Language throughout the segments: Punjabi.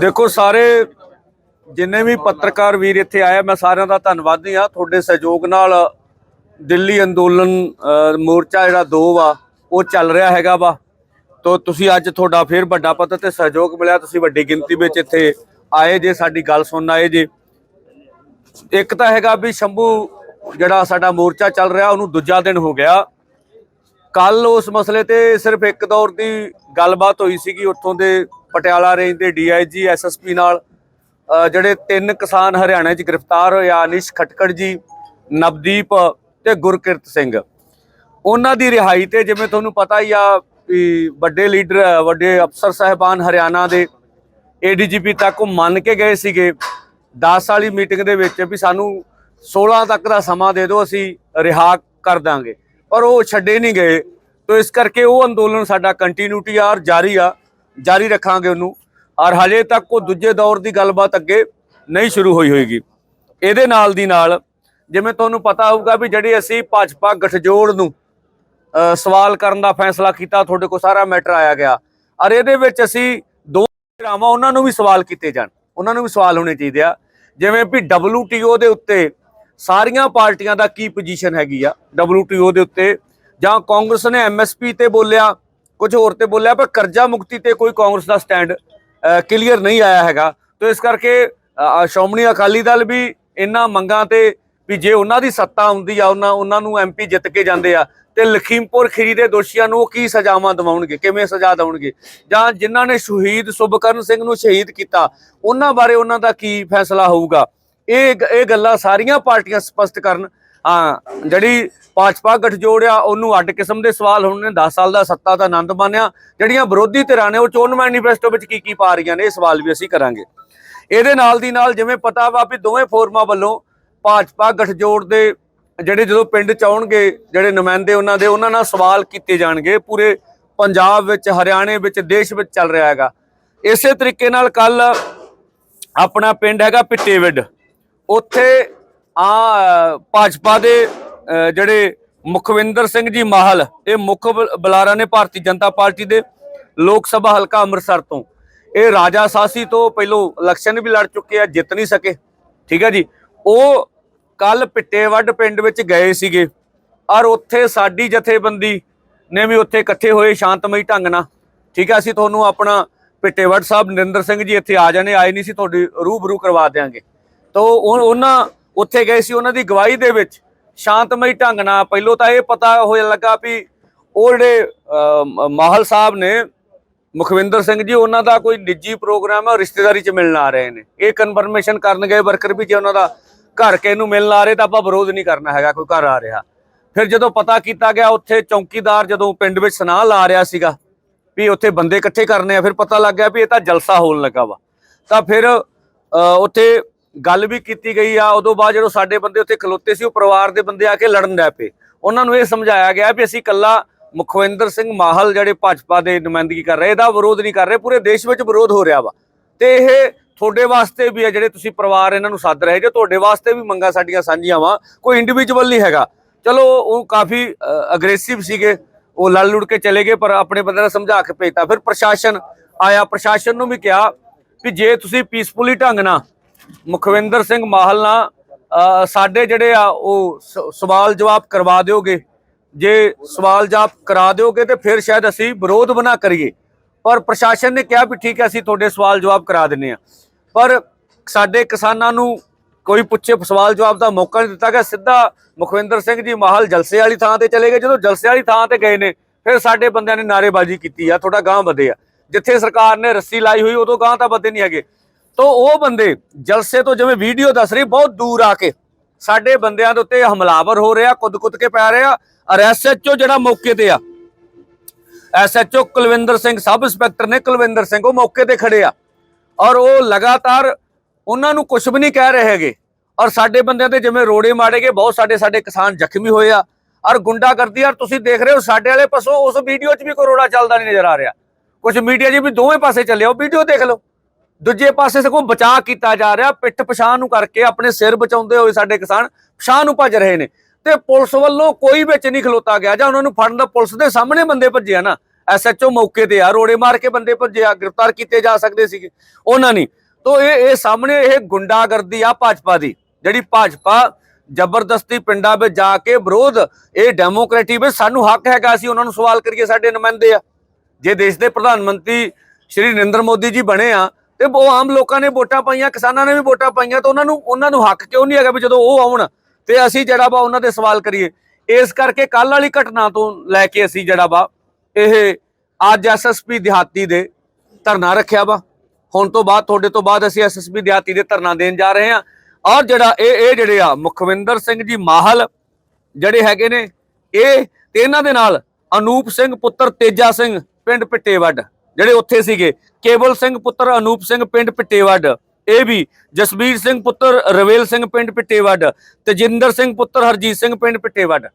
ਦੇਖੋ ਸਾਰੇ ਜਿੰਨੇ ਵੀ ਪੱਤਰਕਾਰ ਵੀਰ ਇੱਥੇ ਆਏ ਮੈਂ ਸਾਰਿਆਂ ਦਾ ਧੰਨਵਾਦੀ ਆ ਤੁਹਾਡੇ ਸਹਿਯੋਗ ਨਾਲ ਦਿੱਲੀ ਅੰਦੋਲਨ ਮੋਰਚਾ ਜਿਹੜਾ ਦੋ ਵਾ ਉਹ ਚੱਲ ਰਿਹਾ ਹੈਗਾ ਵਾ। ਤੋ ਤੁਸੀਂ ਅੱਜ ਤੁਹਾਡਾ ਫਿਰ ਵੱਡਾ ਪੱਧਰ ਤੇ ਸਹਿਯੋਗ ਮਿਲਿਆ। ਤੁਸੀਂ ਵੱਡੀ ਗਿਣਤੀ ਵਿੱਚ ਇੱਥੇ ਆਏ ਜੇ ਸਾਡੀ ਗੱਲ ਸੁਣਨ ਆਏ ਜੇ। ਇੱਕ ਤਾਂ ਹੈਗਾ ਵੀ ਸ਼ੰਭੂ ਜਿਹੜਾ ਸਾਡਾ ਮੋਰਚਾ ਚੱਲ ਰਿਹਾ ਉਹਨੂੰ ਦੂਜਾ ਦਿਨ ਹੋ ਗਿਆ। ਕੱਲ ਉਸ ਮਸਲੇ ਤੇ ਸਿਰਫ ਇੱਕ ਦੌਰ ਦੀ ਗੱਲਬਾਤ ਹੋਈ ਸੀਗੀ, ਉੱਥੋਂ ਦੇ ਪਟਿਆਲਾ ਰੇਂਜ ਦੇ ਡੀਆਈਜੀ ਐਸਐਸਪੀ ਨਾਲ। ਜਿਹੜੇ ਤਿੰਨ ਕਿਸਾਨ ਹਰਿਆਣਾ 'ਚ ਗ੍ਰਿਫਤਾਰ ਹੋਏ ਆ ਅਨਿਸ਼ ਖਟਕੜ ਜੀ, ਨਵਦੀਪ ਤੇ ਗੁਰਕਿਰਤ ਸਿੰਘ। ਉਹਨਾਂ ਦੀ ਰਿਹਾਈ ਤੇ ਜਿਵੇਂ ਤੁਹਾਨੂੰ ਪਤਾ ਹੀ ਆ ਵੀ ਵੱਡੇ ਲੀਡਰ, ਵੱਡੇ ਅਫਸਰ ਸਾਹਿਬਾਨ ਹਰਿਆਣਾ ਦੇ ਏਡੀਜੀਪੀ ਤੱਕ ਉਹ ਮੰਨ ਕੇ ਗਏ ਸੀਗੇ। 10 ਵਾਲੀ ਮੀਟਿੰਗ ਦੇ ਵਿੱਚ ਵੀ ਸਾਨੂੰ 16 ਤੱਕ ਦਾ ਸਮਾਂ ਦੇ ਦਿਓ, ਅਸੀਂ ਰਿਹਾ ਕਰ ਦਾਂਗੇ। ਪਰ ਉਹ ਛੱਡੇ ਨਹੀਂ ਗਏ। ਤੋ ਇਸ ਕਰਕੇ ਉਹ ਅੰਦੋਲਨ ਸਾਡਾ ਕੰਟੀਨਿਊਟੀ ਆ ਔਰ ਜਾਰੀ ਆ। ਜਾਰੀ ਰੱਖਾਂਗੇ ਉਹਨੂੰ। ਔਰ ਹਜੇ ਤੱਕ ਉਹ ਦੂਜੇ ਦੌਰ ਦੀ ਗੱਲਬਾਤ ਅੱਗੇ ਨਹੀਂ ਸ਼ੁਰੂ ਹੋਈ ਹੋਏਗੀ। ਇਹਦੇ ਨਾਲ ਦੀ ਨਾਲ ਜਿਵੇਂ ਤੁਹਾਨੂੰ ਪਤਾ ਹੋਊਗਾ ਵੀ ਜਿਹੜੀ ਅਸੀਂ ਭਾਜਪਾ ਗਠਜੋੜ ਨੂੰ ਸਵਾਲ ਕਰਨ ਦਾ ਫੈਸਲਾ ਕੀਤਾ, ਤੁਹਾਡੇ ਕੋਲ ਸਾਰਾ ਮੈਟਰ ਆਇਆ ਗਿਆ। ਔਰ ਇਹਦੇ ਵਿੱਚ ਅਸੀਂ ਦੋ ਧਿਰਾਵਾਂ ਉਹਨਾਂ ਨੂੰ ਵੀ ਸਵਾਲ ਕੀਤੇ ਜਾਣ। ਉਹਨਾਂ ਨੂੰ ਵੀ ਸਵਾਲ ਹੋਣੇ ਚਾਹੀਦੇ ਆ। ਜਿਵੇਂ ਵੀ WTO ਦੇ ਉੱਤੇ ਸਾਰੀਆਂ ਪਾਰਟੀਆਂ ਦਾ ਕੀ ਪੋਜੀਸ਼ਨ ਹੈਗੀ ਆ WTO ਦੇ ਉੱਤੇ? ਜਾਂ ਕਾਂਗਰਸ ਨੇ ਐਮਐਸਪੀ ਤੇ ਬੋਲਿਆ ਕੁਝ ਹੋਰ ਤੇ ਬੋਲਿਆ ਪਰ ਕਰਜ਼ਾ ਮੁਕਤੀ ਤੇ ਕੋਈ ਕਾਂਗਰਸ ਦਾ ਸਟੈਂਡ ਕਲੀਅਰ ਨਹੀਂ ਆਇਆ ਹੈਗਾ। ਤੋ ਇਸ ਕਰਕੇ ਅ, ਸ਼੍ਰੋਮਣੀ ਅਕਾਲੀ ਦਲ ਵੀ ਇਹਨਾਂ ਮੰਗਾਂ ਤੇ ਵੀ ਜੇ ਉਹਨਾਂ ਦੀ ਸੱਤਾ ਹੁੰਦੀ ਆ ਉਹਨਾਂ ਉਹਨਾਂ ਨੂੰ ਐਮਪੀ ਜਿੱਤ ਕੇ ਜਾਂਦੇ ਆ ਤੇ ਲਖੀਮਪੁਰ ਖੀਰੀ ਦੇ ਦੋਸ਼ੀਆਂ ਨੂੰ ਉਹ ਕੀ ਸਜ਼ਾਵਾਂ ਦਿਵਾਉਣਗੇ ਕਿਵੇਂ ਸਜ਼ਾ ਦੇਣਗੇ? ਜਾਂ ਜਿਨ੍ਹਾਂ ਨੇ ਸ਼ਹੀਦ ਸੁਭਕਰਨ ਸਿੰਘ ਨੂੰ ਸ਼ਹੀਦ ਕੀਤਾ ਉਹਨਾਂ ਬਾਰੇ ਉਹਨਾਂ ਦਾ ਕੀ ਫੈਸਲਾ ਹੋਊਗਾ? ਇਹ ਇਹ ਗੱਲਾਂ ਸਾਰੀਆਂ ਪਾਰਟੀਆਂ ਸਪਸ਼ਟ ਕਰਨ। ਹਾਂ, ਜਿਹੜੀ ਭਾਜਪਾ ਗਠਜੋੜ ਆ, ਉਹਨੂੰ ਅੱਡ ਕਿਸਮ ਦੇ ਸਵਾਲ ਹੁਣ ਨੇ 10 ਸਾਲ ਦਾ ਸੱਤਾ ਦਾ ਆਨੰਦ ਮਾਣਿਆ। ਜਿਹੜੀਆਂ ਵਿਰੋਧੀ ਧਿਰਾਂ ਨੇ, ਉਹ ਚੋਣ ਮੈਨੀਫੈਸਟੋ ਵਿੱਚ ਕੀ ਕੀ ਪਾ ਰਹੀਆਂ ਨੇ, ਇਹ ਸਵਾਲ ਵੀ ਅਸੀਂ ਕਰਾਂਗੇ। ਇਹਦੇ ਨਾਲ ਦੀ ਨਾਲ ਜਿਵੇਂ ਪਤਾ ਵਾ ਵੀ ਦੋਵੇਂ ਫੋਰਮਾਂ ਵੱਲੋਂ ਭਾਜਪਾ ਗਠਜੋੜ ਦੇ ਜਿਹੜੇ ਜਦੋਂ ਪਿੰਡ ਚ ਆਉਣਗੇ, ਜਿਹੜੇ ਨੁਮਾਇੰਦੇ ਉਹਨਾਂ ਦੇ, ਉਹਨਾਂ ਨਾਲ ਸਵਾਲ ਕੀਤੇ ਜਾਣਗੇ। ਪੂਰੇ ਪੰਜਾਬ ਵਿੱਚ, ਹਰਿਆਣੇ ਵਿੱਚ, ਦੇਸ਼ ਵਿੱਚ ਚੱਲ ਰਿਹਾ ਹੈਗਾ। ਇਸੇ ਤਰੀਕੇ ਨਾਲ ਕੱਲ ਆਪਣਾ ਪਿੰਡ ਹੈਗਾ ਪਿੱਟੇਵਿੰਡ। ਉੱਥੇ ਆ, ਭਾਜਪਾ ਦੇ ਜਿਹੜੇ ਮੁਖਵਿੰਦਰ ਸਿੰਘ ਜੀ ਮਾਹਲ, ਇਹ ਮੁੱਖ ਬੁ- ਬੁਲਾਰਾ ਨੇ ਭਾਰਤੀ ਜਨਤਾ ਪਾਰਟੀ ਦੇ ਲੋਕ ਸਭਾ ਹਲਕਾ ਅੰਮ੍ਰਿਤਸਰ ਤੋਂ। ਇਹ ਰਾਜਾ ਸਾਸੀ ਤੋਂ ਪਹਿਲੋਂ ਇਲੈਕਸ਼ਨ ਵੀ ਲੜ ਚੁੱਕੇ ਆ, ਜਿੱਤ ਨਹੀਂ ਸਕੇ। ਠੀਕ ਹੈ ਜੀ? ਉਹ ਕੱਲ ਪਿੱਟੇਵੱਡ ਪਿੰਡ ਵਿੱਚ ਗਏ ਸੀਗੇ। ਔਰ ਉੱਥੇ ਸਾਡੀ ਜਥੇਬੰਦੀ ਨੇ ਵੀ ਉੱਥੇ ਇਕੱਠੇ ਹੋਏ ਸ਼ਾਂਤਮਈ ਢੰਗ ਨਾਲ। ਠੀਕ ਹੈ ਅਸੀਂ ਤੁਹਾਨੂੰ ਆਪਣਾ ਪਿੱਟੇਵੱਡ ਸਾਹਿਬ ਨਰਿੰਦਰ ਸਿੰਘ ਜੀ ਇੱਥੇ ਆ ਜਾਣੇ, ਆਏ ਨਹੀਂ ਸੀ, ਤੁਹਾਡੀ ਰੂਬਰੂ ਕਰਵਾ ਦੇਾਂਗੇ ਤਾਂ ਉਹ- ਉਹਨਾਂ ਉੱਥੇ ਗਏ ਸੀ ਉਹਨਾਂ ਦੀ ਗਵਾਹੀ ਦੇ ਵਿੱਚ। ਸ਼ਾਂਤਮਈ ਢੰਗ ਨਾਲ ਪਹਿਲੋਂ ਤਾਂ ਇਹ ਪਤਾ ਹੋਇਆ ਲੱਗਾ ਵੀ ਉਹ ਜਿਹੜੇ ਮਾਹਲ ਸਾਹਿਬ ਨੇ ਮੁਖਵਿੰਦਰ ਸਿੰਘ ਜੀ ਉਹਨਾਂ ਦਾ ਕੋਈ ਨਿੱਜੀ ਪ੍ਰੋਗਰਾਮ ਹੈ ਰਿਸ਼ਤੇਦਾਰੀ 'ਚ ਮਿਲਣ ਆ ਰਹੇ ਨੇ। ਇਹ ਕਨਫਰਮੇਸ਼ਨ ਕਰਨ ਗਏ ਵਰਕਰ ਵੀ ਜੇ ਉਹਨਾਂ ਦਾ ਘਰ ਕੇ ਨੂੰ ਮਿਲਣ ਆ ਰਹੇ ਤਾਂ ਆਪਾਂ ਵਿਰੋਧ ਨਹੀਂ ਕਰਨਾ ਹੈਗਾ ਕੋਈ ਘਰ ਆ ਰਿਹਾ। ਫਿਰ ਜਦੋਂ ਪਤਾ ਕੀਤਾ ਗਿਆ ਉੱਥੇ ਚੌਕੀਦਾਰ ਜਦੋਂ ਪਿੰਡ ਵਿੱਚ ਸੁਨਾਹ ਲਾ ਰਿਹਾ ਸੀਗਾ ਵੀ ਉੱਥੇ ਬੰਦੇ ਇਕੱਠੇ ਕਰਨੇ ਆ ਫਿਰ ਪਤਾ ਲੱਗ ਗਿਆ ਵੀ ਇਹ ਤਾਂ ਜਲਸਾ ਹੋਣ ਲੱਗਾ ਵਾ। ਤਾਂ ਫਿਰ ਅ, ਉੱਥੇ ਗੱਲ ਵੀ ਕੀਤੀ ਗਈ ਆ, ਉਦੋਂ ਬਾਅਦ ਜਦੋਂ ਸਾਡੇ ਬੰਦੇ ਉੱਥੇ ਖਲੋਤੇ ਸੀ, ਉਹ ਪਰਿਵਾਰ ਦੇ ਬੰਦੇ ਆ ਕੇ ਲੜਨ ਲੱਗ ਪਏ। ਉਹਨਾਂ ਨੂੰ ਇਹ ਸਮਝਾਇਆ ਗਿਆ ਵੀ ਅਸੀਂ ਕੱਲਾ ਮੁਖਵਿੰਦਰ ਸਿੰਘ ਮਾਹਲ ਜਿਹੜੇ ਭਾਜਪਾ ਦੇ ਨੁਮਾਇੰਦਗੀ ਕਰ ਰਹੇ, ਇਹਦਾ ਵਿਰੋਧ ਨਹੀਂ ਕਰ ਰਹੇ, ਪੂਰੇ ਦੇਸ਼ ਵਿੱਚ ਵਿਰੋਧ ਹੋ ਰਿਹਾ ਵਾ। ਤੇ ਇਹ ਤੁਹਾਡੇ ਵਾਸਤੇ ਵੀ ਆ, ਜਿਹੜੇ ਤੁਸੀਂ ਪਰਿਵਾਰ ਇਹਨਾਂ ਨੂੰ ਸੱਦ ਰਹੇ ਜੇ, ਤੁਹਾਡੇ ਵਾਸਤੇ ਵੀ ਮੰਗਾ ਸਾਡੀਆਂ ਸਾਂਝੀਆਂ ਵਾ, ਕੋਈ ਇੰਡੀਵਿਜੂਅਲ ਨਹੀਂ ਹੈਗਾ। ਚਲੋ, ਉਹ ਕਾਫੀ ਅਗਰੈਸਿਵ ਸੀਗੇ, ਉਹ ਲੜ ਲੁੜ ਕੇ ਚਲੇ ਗਏ, ਪਰ ਆਪਣੇ ਬੰਦੇ ਨਾਲ ਸਮਝਾ ਕੇ ਭੇਜਤਾ। ਫਿਰ ਪ੍ਰਸ਼ਾਸਨ ਆਇਆ, ਪ੍ਰਸ਼ਾਸਨ ਨੂੰ ਵੀ ਕਿਹਾ ਵੀ ਜੇ ਤੁਸੀਂ ਪੀਸਫੁਲੀ ਢੰਗ ਨਾਲ ਮੁਖਵਿੰਦਰ ਸਿੰਘ ਮਾਹਲ ਨਾਲ ਅ, ਸਾਡੇ ਜਿਹੜੇ ਆ ਉਹ ਸਵਾਲ ਜਵਾਬ ਕਰਵਾ ਦਿਓਗੇ। ਜੇ ਸਵਾਲ ਜਵਾਬ ਕਰਾ ਦਿਓਗੇ ਤੇ ਫਿਰ ਸ਼ਾਇਦ ਅਸੀਂ ਵਿਰੋਧ ਬਣਾ ਕਰੀਏ। ਪਰ ਪ੍ਰਸ਼ਾਸਨ ਨੇ ਕਿਹਾ ਵੀ ਠੀਕ ਹੈ ਅਸੀਂ ਤੁਹਾਡੇ ਸਵਾਲ ਜਵਾਬ ਕਰਾ ਦਿੰਨੇ ਆ। ਪਰ ਸਾਡੇ ਕਿਸਾਨਾਂ ਨੂੰ ਕੋਈ ਪੁੱਛੇ ਸਵਾਲ ਜਵਾਬ ਦਾ ਮੌਕਾ ਨਹੀਂ ਦਿੱਤਾ ਗਿਆ। ਸਿੱਧਾ ਮੁਖਵਿੰਦਰ ਸਿੰਘ ਜੀ ਮਾਹਲ ਜਲਸੇ ਵਾਲੀ ਥਾਂ ਤੇ ਚਲੇ ਗਏ। ਜਦੋਂ ਜਲਸੇ ਵਾਲੀ ਥਾਂ ਤੇ ਗਏ ਨੇ ਫਿਰ ਸਾਡੇ ਬੰਦਿਆਂ ਨੇ ਨਾਰੇਬਾਜ਼ੀ ਕੀਤੀ ਆ ਤੁਹਾਡਾ ਗਾਂਹ ਵਧੇ ਆ। ਜਿੱਥੇ ਸਰਕਾਰ ਨੇ ਰੱਸੀ ਲਾਈ ਹੋਈ ਉਦੋਂ ਗਾਂਹ ਤਾਂ ਵਧੇ ਨਹੀਂ ਹੈਗੇ। ਤੋਂ ਉਹ ਬੰਦੇ ਜਲਸੇ ਤੋਂ ਜਿਵੇਂ ਵੀਡੀਓ ਦੱਸ ਰਹੀ, ਬਹੁਤ ਦੂਰ ਆ ਕੇ ਸਾਡੇ ਬੰਦਿਆਂ ਦੇ ਉੱਤੇ ਹਮਲਾਵਰ ਹੋ ਰਿਹਾ, ਕੁੱਦ-ਕੁੱਦ ਕੇ ਪੈ ਰਿਹਾ ਔਰ ਐਸਐਚਓ ਜਿਹੜਾ ਮੌਕੇ ਤੇ ਆ SHO Kulwinder Singh, sub inspector ਨੇ ਕੁਲਵਿੰਦਰ ਸਿੰਘ, ਉਹ ਮੌਕੇ ਤੇ ਖੜੇ ਆ ਔਰ ਉਹ ਲਗਾਤਾਰ ਉਹਨਾਂ ਨੂੰ ਕੁਝ ਵੀ ਨਹੀਂ ਕਹਿ ਰਹੇ ਹੈਗੇ ਔਰ ਸਾਡੇ ਬੰਦਿਆਂ ਤੇ ਜਿਵੇਂ ਰੋੜੇ ਮਾਰੇ ਗਏ, ਬਹੁਤ ਸਾਡੇ ਸਾਡੇ ਕਿਸਾਨ ਜ਼ਖਮੀ ਹੋਏ ਆ ਔਰ ਗੁੰਡਾਗਰਦੀ ਔਰ ਤੁਸੀਂ ਦੇਖ ਰਹੇ ਹੋ ਸਾਡੇ ਵਾਲੇ ਪਾਸੋਂ ਉਸ ਵੀਡੀਓ 'ਚ ਵੀ ਕੋਈ ਰੋੜਾ ਚੱਲਦਾ ਨਹੀਂ ਨਜ਼ਰ ਆ ਰਿਹਾ। ਕੁਝ ਮੀਡੀਆ 'ਚ ਵੀ ਦੋਵੇਂ ਪਾਸੇ ਚੱਲੇ ਉਹ ਵੀਡੀਓ ਦੇਖ ਲਓ। ਦੂਜੇ ਪਾਸੇ ਸਗੋਂ ਬਚਾਅ ਕੀਤਾ ਜਾ ਰਿਹਾ, ਪਿੱਠ ਪਛਾਣ ਨੂੰ ਕਰਕੇ ਆਪਣੇ ਸਿਰ ਬਚਾਉਂਦੇ ਹੋਏ ਸਾਡੇ ਕਿਸਾਨ ਪਛਾਣ ਨੂੰ ਭੱਜ ਰਹੇ ਨੇ। ਤੇ ਪੁਲਿਸ ਵੱਲੋਂ ਕੋਈ ਵਿੱਚ ਨਹੀਂ ਖਲੋਤਾ ਗਿਆ। ਜਾਂ ਉਹਨਾਂ ਨੂੰ ਫੜਨ ਦਾ ਪੁਲਿਸ ਦੇ ਸਾਹਮਣੇ ਬੰਦੇ ਭੱਜੇ ਆ ਨਾ। ਐਸਐਚਓ ਮੌਕੇ ਤੇ ਆ, ਰੋੜੇ ਮਾਰ ਕੇ ਬੰਦੇ ਭੱਜੇ ਗ੍ਰਿਫਤਾਰ ਕੀਤੇ ਜਾ ਸਕਦੇ ਸੀਗੇ। ਉਹਨਾਂ ਨਹੀਂ ਤੋਂ ਇਹ ਇਹ ਸਾਹਮਣੇ ਇਹ ਗੁੰਡਾਗਰਦੀ ਆ ਭਾਜਪਾ ਦੀ। ਜਿਹੜੀ ਭਾਜਪਾ ਜ਼ਬਰਦਸਤੀ ਪਿੰਡਾਂ ਵਿੱਚ ਜਾ ਕੇ ਵਿਰੋਧ, ਇਹ ਡੈਮੋਕ੍ਰੇਟੀ ਵਿੱਚ ਸਾਨੂੰ ਹੱਕ ਹੈਗਾ, ਅਸੀਂ ਉਹਨਾਂ ਨੂੰ ਸਵਾਲ ਕਰੀਏ ਸਾਡੇ ਨੁਮਾਇੰਦੇ ਆ। ਜੇ ਦੇਸ਼ ਦੇ ਪ੍ਰਧਾਨ ਮੰਤਰੀ ਸ਼੍ਰੀ ਨਰਿੰਦਰ ਮੋਦੀ ਜੀ ਬਣੇ ਆ ਤੇ ਉਹ ਆਮ ਲੋਕਾਂ ਨੇ ਵੋਟਾਂ ਪਾਈਆਂ, ਕਿਸਾਨਾਂ ਨੇ ਵੀ ਵੋਟਾਂ ਪਾਈਆਂ, ਤਾਂ ਉਹਨਾਂ ਨੂੰ ਉਹਨਾਂ ਨੂੰ ਹੱਕ ਕਿਉਂ ਨਹੀਂ ਹੈਗਾ ਵੀ ਜਦੋਂ ਉਹ ਆਉਣ, ਤੇ ਅਸੀਂ ਜਿਹੜਾ ਵਾ ਉਹਨਾਂ ਦੇ ਸਵਾਲ ਕਰੀਏ। ਇਸ ਕਰਕੇ ਕੱਲ ਵਾਲੀ ਘਟਨਾ ਤੋਂ ਲੈ ਕੇ ਅਸੀਂ ਜਿਹੜਾ ਵਾ, ਇਹ ਅੱਜ ਐਸਐਸਪੀ ਦਿਹਾਤੀ ਦੇ ਧਰਨਾ ਰੱਖਿਆ ਵਾ। ਹੁਣ ਤੋਂ ਬਾਅਦ, ਤੁਹਾਡੇ ਤੋਂ ਬਾਅਦ ਅਸੀਂ ਐਸਐਸਪੀ ਦਿਹਾਤੀ ਦੇ ਧਰਨਾ ਦੇਣ ਜਾ ਰਹੇ ਹਾਂ। ਔਰ ਜਿਹੜਾ ਇਹ ਇਹ ਜਿਹੜੇ ਆ, ਮੁਖਵਿੰਦਰ ਸਿੰਘ ਜੀ ਮਾਹਲ, ਜਿਹੜੇ ਹੈਗੇ ਨੇ, ਇਹ ਤੇ ਇਹਨਾਂ ਦੇ ਨਾਲ ਅਨੂਪ ਸਿੰਘ ਪੁੱਤਰ ਤੇਜਾ ਸਿੰਘ, ਪਿੰਡ ਪਿੱਟੇਵੱਡ। ਜਿਹੜੇ ਉੱਥੇ ਸੀਗੇ, ਕੇਵਲ ਸਿੰਘ ਪੁੱਤਰ ਅਨੂਪ ਸਿੰਘ ਪਿੰਡ ਪਿੱਟੇਵੱਡ, ਇਹ ਵੀ ਜਸਬੀਰ ਸਿੰਘ ਪੁੱਤਰ, ਰਵੇਲ ਸਿੰਘ ਪਿੰਡ ਪਿੱਟੇਵੱਡ ਤੇਜਿੰਦਰ ਸਿੰਘ ਪੁੱਤਰ, ਹਰਜੀਤ ਸਿੰਘ ਪਿੰਡ ਪਿੱਟੇਵੱਡ।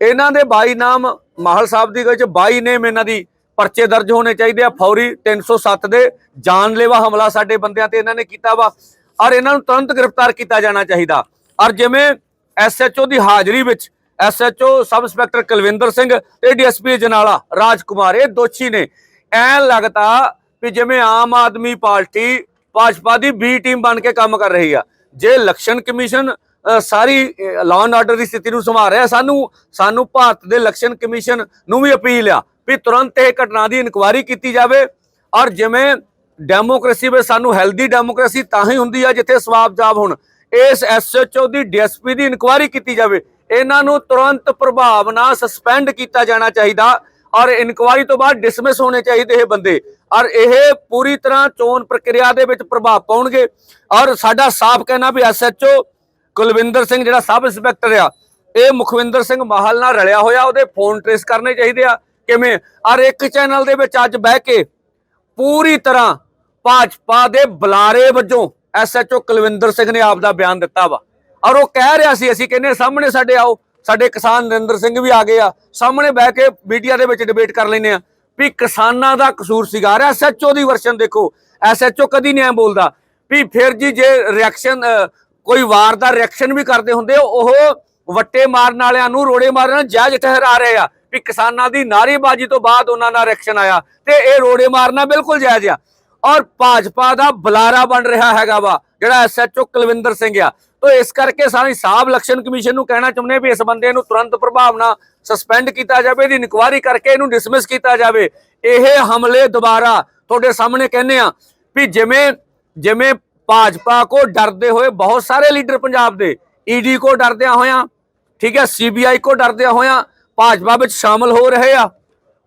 ਇਹਨਾਂ ਦੇ 22 ਨਾਮ ਮਾਹਲ ਸਾਹਿਬ ਦੀ ਵਿੱਚ 22 ਨੇਮ ਇਹਨਾਂ ਦੀ ਪਰਚੇ ਦਰਜ ਹੋਣੇ ਚਾਹੀਦੇ ਆ, ਫੌਰੀ 307 ਦੇ ਜਾਨਲੇਵਾ ਹਮਲਾ ਸਾਡੇ ਬੰਦਿਆਂ ਤੇ ਇਹਨਾਂ ਨੇ ਕੀਤਾ ਵਾ, ਔਰ ਇਹਨਾਂ ਨੂੰ ਤੁਰੰਤ ਗ੍ਰਿਫਤਾਰ ਕੀਤਾ ਜਾਣਾ ਚਾਹੀਦਾ। ਔਰ ਜਿਵੇਂ ਐਸਐਚਓ ਦੀ ਹਾਜ਼ਰੀ ਵਿੱਚ SHO sub inspector Kulwinder Singh ਤੇ ਡੀਐਸਪੀ ਜਨਾਲਾ ਰਾਜਕੁਮਾਰ, ਇਹ ਦੋਸ਼ੀ ਨੇ ਐ ਲੱਗਦਾ ਵੀ ਜਿਵੇਂ ਆਮ ਆਦਮੀ ਪਾਰਟੀ ਭਾਜਪਾ ਦੀ ਬੀ ਟੀਮ ਬਣ ਕੇ ਕੰਮ ਕਰ ਰਹੀ ਆ। ਜੇ ਇਲੈਕਸ਼ਨ ਕਮਿਸ਼ਨ ਸਾਰੀ ਲਾਅ ਐਂਡ ਆਰਡਰ ਦੀ ਸਥਿਤੀ ਨੂੰ ਸੰਭਾਲ ਰਿਹਾ, ਸਾਨੂੰ ਸਾਨੂੰ ਭਾਰਤ ਦੇ ਇਲੈਕਸ਼ਨ ਕਮਿਸ਼ਨ ਨੂੰ ਵੀ ਅਪੀਲ ਆ ਵੀ ਤੁਰੰਤ ਇਹ ਘਟਨਾ ਦੀ ਇਨਕੁਆਇਰੀ ਕੀਤੀ ਜਾਵੇ। ਔਰ ਜਿਵੇਂ ਡੈਮੋਕ੍ਰੇਸੀ ਵਿੱਚ ਸਾਨੂੰ ਹੈਲਦੀ ਡੈਮੋਕ੍ਰੇਸੀ ਤਾਂ ਹੀ ਹੁੰਦੀ ਆ ਜਿੱਥੇ ਸਵਾਬ ਜਾਬ ਹੋਣ। ਇਸ ਐਸਐਚਓ ਦੀ ਡੀਐਸਪੀ ਦੀ ਇਨਕੁਆਇਰੀ ਕੀਤੀ ਜਾਵੇ। ਇਹਨਾਂ ਨੂੰ ਤੁਰੰਤ ਪ੍ਰਭਾਵ ਨਾਲ ਸਸਪੈਂਡ ਕੀਤਾ ਜਾਣਾ ਚਾਹੀਦਾ। ਔਰ ਇਨਕੁਆਇਰੀ ਤੋਂ ਬਾਅਦ ਡਿਸਮਿਸ ਹੋਣੇ ਚਾਹੀਦੇ ਇਹ ਬੰਦੇ। ਔਰ ਇਹ ਪੂਰੀ ਤਰ੍ਹਾਂ ਚੋਣ ਪ੍ਰਕਿਰਿਆ ਦੇ ਵਿੱਚ ਪ੍ਰਭਾਵ ਪਾਉਣਗੇ। ਔਰ ਸਾਡਾ ਸਾਫ਼ ਕਹਿਣਾ ਵੀ ਐਸਐਚਓ ਕੁਲਵਿੰਦਰ ਸਿੰਘ ਜਿਹੜਾ ਸਬ ਇੰਸਪੈਕਟਰ ਆ, ਇਹ ਮੁਖਵਿੰਦਰ ਸਿੰਘ ਮਾਹਲ ਨਾਲ ਰਲਿਆ ਹੋਇਆ, ਉਹਦੇ ਫੋਨ ਟ੍ਰੇਸ ਕਰਨੇ ਚਾਹੀਦੇ ਆ। ਕਿਵੇਂ? ਔਰ ਇੱਕ ਚੈਨਲ ਦੇ ਵਿੱਚ ਅੱਜ ਬਹਿ ਕੇ ਪੂਰੀ ਤਰ੍ਹਾਂ ਭਾਜਪਾ ਦੇ ਬੁਲਾਰੇ ਵਜੋਂ ਐਸਐਚਓ ਕੁਲਵਿੰਦਰ ਸਿੰਘ ਨੇ ਆਪ ਦਾ ਬਿਆਨ ਦਿੱਤਾ ਵਾ। ਔਰ ਉਹ ਕਹਿ ਰਿਹਾ ਸੀ, ਅਸੀਂ ਕਹਿੰਦੇ ਸਾਹਮਣੇ ਸਾਡੇ ਆਓ। ਸਾਡੇ ਕਿਸਾਨ ਨਰਿੰਦਰ ਸਿੰਘ ਵੀ ਆ ਗਏ ਆ। ਸਾਹਮਣੇ ਬਹਿ ਕੇ ਮੀਡੀਆ ਦੇ ਵਿੱਚ ਡਿਬੇਟ ਕਰ ਲੈਨੇ ਆ ਵੀ ਕਿਸਾਨਾਂ ਦਾ ਕਸੂਰ ਸੀਗਾ। ਐਸਐਚਓ ਦੀ ਵਰਸ਼ਨ ਦੇਖੋ। ਐਸਐਚਓ ਕਦੀ ਨਹੀਂ ਐ ਬੋਲਦਾ ਵੀ ਫਿਰ ਜੀ ਜੇ ਰਿਐਕਸ਼ਨ ਕੋਈ ਵਾਰ ਦਾ ਰਿਐਕਸ਼ਨ ਵੀ ਕਰਦੇ ਹੁੰਦੇ, ਉਹ ਵੱਟੇ ਮਾਰਨ ਵਾਲਿਆਂ ਨੂੰ, ਰੋੜੇ ਮਾਰਨ ਨਾਲ ਜਾਇਜ਼ ਠਹਿਰਾ ਰਹੇ ਆ ਵੀ ਕਿਸਾਨਾਂ ਦੀ ਨਾਅਰੇਬਾਜ਼ੀ ਤੋਂ ਬਾਅਦ ਉਹਨਾਂ ਦਾ ਰਿਐਕਸ਼ਨ ਆਇਆ। ਤੇ ਇਹ ਰੋੜੇ ਮਾਰਨਾ ਬਿਲਕੁਲ ਜਾਇਜ਼ ਆ। ਔਰ ਭਾਜਪਾ ਦਾ ਬੁਲਾਰਾ ਬਣ ਰਿਹਾ ਹੈਗਾ ਵਾ, ਜਿਹੜਾ ਐਸਐਚਓ ਕੁਲਵਿੰਦਰ ਸਿੰਘ ਆ। ਤੋ ਇਸ ਕਰਕੇ ਸਾਰੀ ਸਾਬ ਇਲੈਕਸ਼ਨ ਕਮਿਸ਼ਨ ਨੂੰ ਕਹਿਣਾ ਚਾਹੁੰਦੇ ਵੀ ਇਸ ਬੰਦੇ ਨੂੰ ਤੁਰੰਤ ਪ੍ਰਭਾਵ ਨਾਲ ਸਸਪੈਂਡ ਕੀਤਾ ਜਾਵੇ, ਇਹਦੀ ਇਨਕੁਆਇਰੀ ਕਰਕੇ ਇਹਨੂੰ ਡਿਸਮਿਸ ਕੀਤਾ ਜਾਵੇ। ਇਹ ਹਮਲੇ ਦੁਬਾਰਾ ਤੁਹਾਡੇ ਸਾਹਮਣੇ ਕਹਿੰਦੇ ਆ ਵੀ ਜਿਵੇਂ ਜਿਵੇਂ ਭਾਜਪਾ ਕੋ ਡਰਦੇ ਹੋਏ ਬਹੁਤ ਸਾਰੇ ਲੀਡਰ ਪੰਜਾਬ ਦੇ ਈਡੀ ਕੋ ਡਰਦਿਆਂ ਹੋਇਆਂ, ਠੀਕ ਹੈ ਸੀਬੀਆਈ ਕੋ ਡਰਦਿਆਂ ਹੋਇਆਂ ਭਾਜਪਾ ਵਿੱਚ ਸ਼ਾਮਲ ਹੋ ਰਹੇ ਆ।